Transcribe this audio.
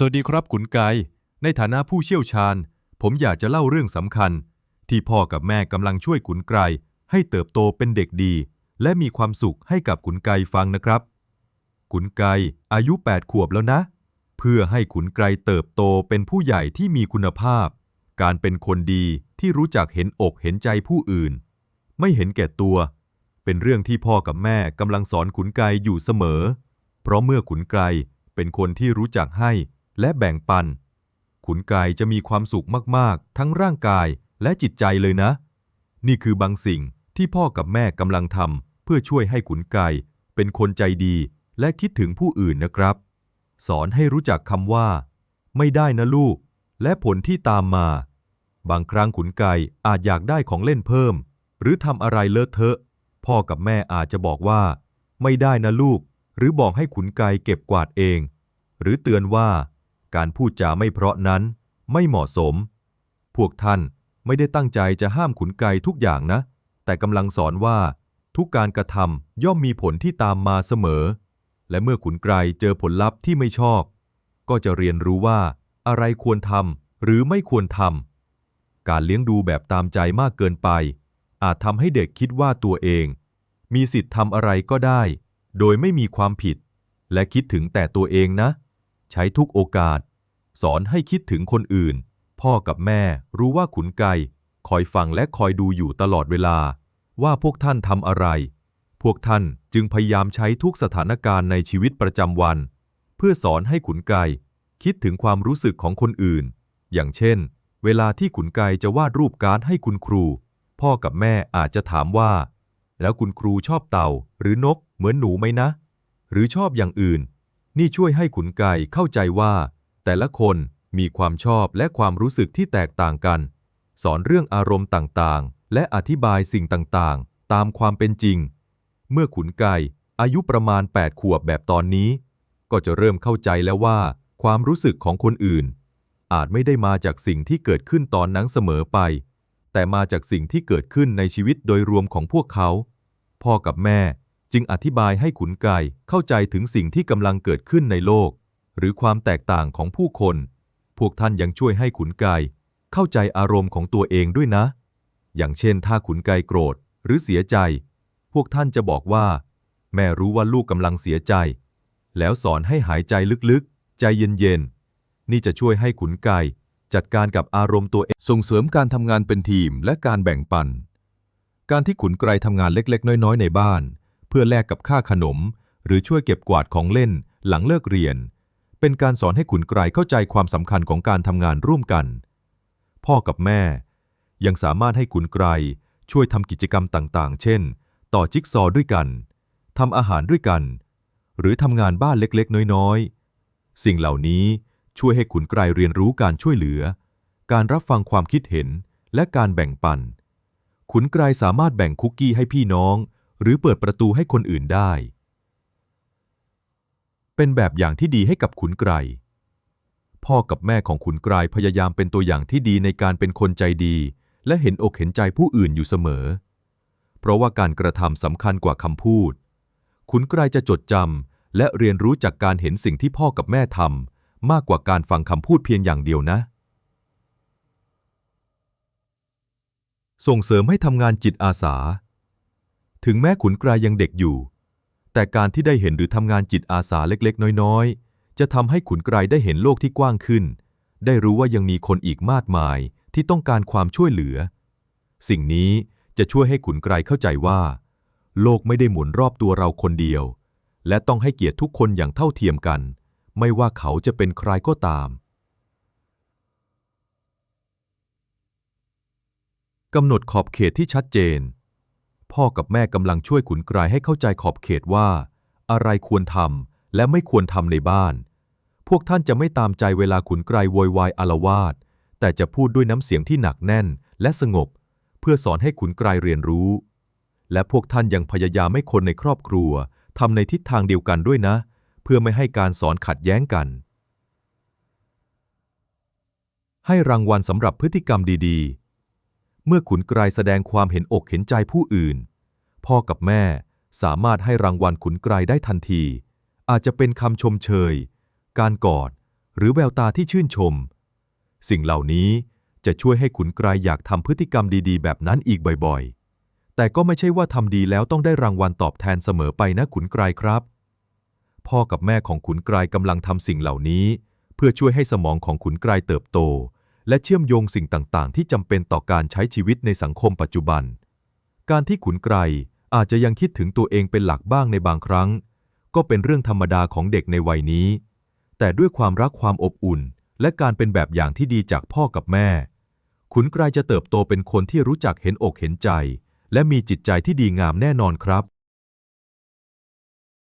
สวัสดีครับขุนไกในฐานะผู้เชี่ยวชาญ ผมอยากจะเล่าเรื่องสำคัญ ที่พ่อกับแม่กำลังช่วยขุนไกให้เติบโตเป็นเด็กดี และมีความสุขให้กับขุนไกฟังนะครับ ขุนไกอายุ 8 ขวบแล้วนะ เพื่อให้ขุนไกเติบโตเป็นผู้ใหญ่ที่มีคุณภาพ การเป็นคนดีที่รู้จักเห็นอกเห็นใจผู้อื่น ไม่เห็นแก่ตัว เป็นเรื่องที่พ่อกับแม่กำลังสอนขุนไกอยู่เสมอ เพราะเมื่อขุนไกเป็นคนที่รู้จักให้ และแบ่งปัน ขุนไกจะมีความสุขมากๆ ทั้งร่างกายและจิตใจเลยนะ นี่คือบางสิ่งที่พ่อกับแม่กำลังทำเพื่อช่วยให้ขุนไกเป็นคนใจดีและคิดถึงผู้อื่นนะครับ สอนให้รู้จักคำว่า ไม่ได้นะลูก และผลที่ตามมา บางครั้งขุนไก่อาจอยากได้ของเล่นเพิ่ม หรือทำอะไรเลอะเทอะ พ่อกับแม่อาจจะบอกว่า ไม่ได้นะลูก หรือบอกให้ขุนไก่เก็บกวาดเอง หรือเตือนว่า การพูดจาไม่เพราะนั้นไม่เหมาะสม พวกท่านไม่ได้ตั้งใจจะห้ามขุนไกทุกอย่างนะ แต่กำลังสอนว่า ทุกการกระทำย่อมมีผลที่ตามมาเสมอ และเมื่อขุนไกรเจอผลลัพธ์ที่ไม่ชอบ ก็จะเรียนรู้ว่า อะไรควรทำหรือไม่ควรทำการเลี้ยงดูแบบตามใจมากเกินไป อาจทำให้เด็กคิดว่าตัวเอง มีสิทธิ์ทำอะไรก็ได้ โดยไม่มีความผิด และคิดถึงแต่ตัวเองนะ ใช้ทุกโอกาส สอนให้คิดถึงคนอื่น พ่อกับแม่รู้ว่าขุนไกคอยฟังและคอยดูอยู่ตลอดเวลา ว่าพวกท่านทำอะไร พวกท่านจึงพยายามใช้ทุกสถานการณ์ในชีวิตประจำวัน เพื่อสอนให้ขุนไกคิดถึงความรู้สึกของคนอื่น อย่างเช่น เวลาที่ขุนไกจะวาดรูปการ์ดให้คุณครู พ่อกับแม่อาจจะถามว่า แล้วคุณครูชอบเต่าหรือนกเหมือนหนูไหมนะ หรือชอบอย่างอื่น นี่ช่วยให้ขุนไก่เข้าใจว่า แต่ละคนมีความชอบและความรู้สึกที่แตกต่างกัน สอนเรื่องอารมณ์ต่างๆ และอธิบายสิ่งต่างๆ ตามความเป็นจริง เมื่อขุนไก่อายุประมาณ 8 ขวบแบบตอนนี้ ก็จะเริ่มเข้าใจแล้วว่า ความรู้สึกของคนอื่น อาจไม่ได้มาจากสิ่งที่เกิดขึ้นตอนนั้นเสมอไป แต่มาจากสิ่งที่เกิดขึ้นในชีวิตโดยรวมของพวกเขา พ่อกับแม่ จึงอธิบายให้ขุนไก่เข้าใจถึงสิ่งที่กำลังเกิดขึ้นในโลก หรือความแตกต่างของผู้คน พวกท่านยังช่วยให้ขุนไก่เข้าใจอารมณ์ของตัวเองด้วยนะ อย่างเช่นถ้าขุนไก่โกรธหรือเสียใจ พวกท่านจะบอกว่า แม่รู้ว่าลูกกำลังเสียใจ แล้วสอนให้หายใจลึกๆ ใจเย็นๆ นี่จะช่วยให้ขุนไก่จัดการกับอารมณ์ตัวเอง ส่งเสริมการทำงานเป็นทีมและการแบ่งปัน การที่ขุนไกรทำงานเล็กๆ น้อยๆ ในบ้าน เพื่อแลกกับค่าขนม หรือช่วยเก็บกวาดของเล่นหลังเลิกเรียน เป็นการสอนให้ขุนไกรเข้าใจความสำคัญของการทำงานร่วมกัน พ่อกับแม่ ยังสามารถให้ขุนไกรช่วยทำกิจกรรมต่างๆ เช่น ต่อจิ๊กซอด้วยกันทำอาหารด้วยกัน หรือทำงานบ้านเล็กๆ น้อยๆ สิ่งเหล่านี้ช่วยให้ขุนไกรเรียนรู้การช่วยเหลือ การรับฟังความคิดเห็นและการแบ่งปัน ขุนไกรสามารถแบ่งคุกกี้ให้พี่น้อง หรือเปิดประตูให้คนอื่นได้ เป็นแบบอย่างที่ดีให้กับขุนไกร พ่อกับแม่ของขุนไกรพยายามเป็นตัวอย่างที่ดีในการเป็นคนใจดี และเห็นอกเห็นใจผู้อื่นอยู่เสมอ เพราะว่าการกระทำสำคัญกว่าคำพูด ขุนไกรจะจดจำและเรียนรู้จากการเห็นสิ่งที่พ่อกับแม่ทำมากกว่าการฟังคำพูดเพียงอย่างเดียวนะส่งเสริมให้ทำงานจิตอาสา ถึงแม้ขุนกรยังเด็กอยู่ แต่การที่ได้เห็นหรือทำงานจิตอาสาเล็กๆ น้อยๆ จะทำให้ขุนกรได้เห็นโลกที่กว้างขึ้น ได้รู้ว่ายังมีคนอีกมากมายที่ต้องการความช่วยเหลือ สิ่งนี้จะช่วยให้ขุนไกรเข้าใจว่า โลกไม่ได้หมุนรอบตัวเราคนเดียว และต้องให้เกียรติทุกคนอย่างเท่าเทียมกัน ไม่ว่าเขาจะเป็นใครก็ตามกำหนดขอบเขตที่ชัดเจน พ่อกับแม่กำลังช่วยขุนไกรให้เข้าใจขอบเขตว่า อะไรควรทำและไม่ควรทำในบ้าน พวกท่านจะไม่ตามใจเวลาขุนไกรโวยวายอารวาสแต่จะพูดด้วยน้ำเสียงที่หนักแน่นและสงบ เพื่อสอนให้ขุนไกรเรียนรู้ และพวกท่านยังพยายามให้คนในครอบครัวทำในทิศทางเดียวกันด้วยนะ เพื่อไม่ให้การสอนขัดแย้งกัน ให้รางวัลสำหรับพฤติกรรมดี ๆ เมื่อขุนไกรแสดงความเห็นอกเห็นใจผู้อื่น พ่อกับแม่สามารถให้รางวัลขุนไกรได้ทันที อาจจะเป็นคำชมเชย การกอด หรือแววตาที่ชื่นชม สิ่งเหล่านี้จะช่วยให้ขุนไกรอยากทำพฤติกรรมดีๆ แบบนั้นอีกบ่อยๆ แต่ก็ไม่ใช่ว่าทำดีแล้วต้องได้รางวัลตอบแทนเสมอไปนะขุนไกรครับ พ่อกับแม่ของขุนไกรกำลังทำสิ่งเหล่านี้ เพื่อช่วยให้สมองของขุนไกรเติบโต และเชื่อมโยงสิ่งต่างๆ ที่จำเป็นต่อการใช้ชีวิตในสังคมปัจจุบัน การที่ขุนไกรอาจจะยังคิดถึงตัวเองเป็นหลักบ้างในบางครั้ง ก็เป็นเรื่องธรรมดาของเด็กในวัยนี้ แต่ด้วยความรักความอบอุ่น และการเป็นแบบอย่างที่ดีจากพ่อกับแม่ ขุนไกรจะเติบโตเป็นคนที่รู้จักเห็นอกเห็นใจ และมีจิตใจที่ดีงามแน่นอนครับ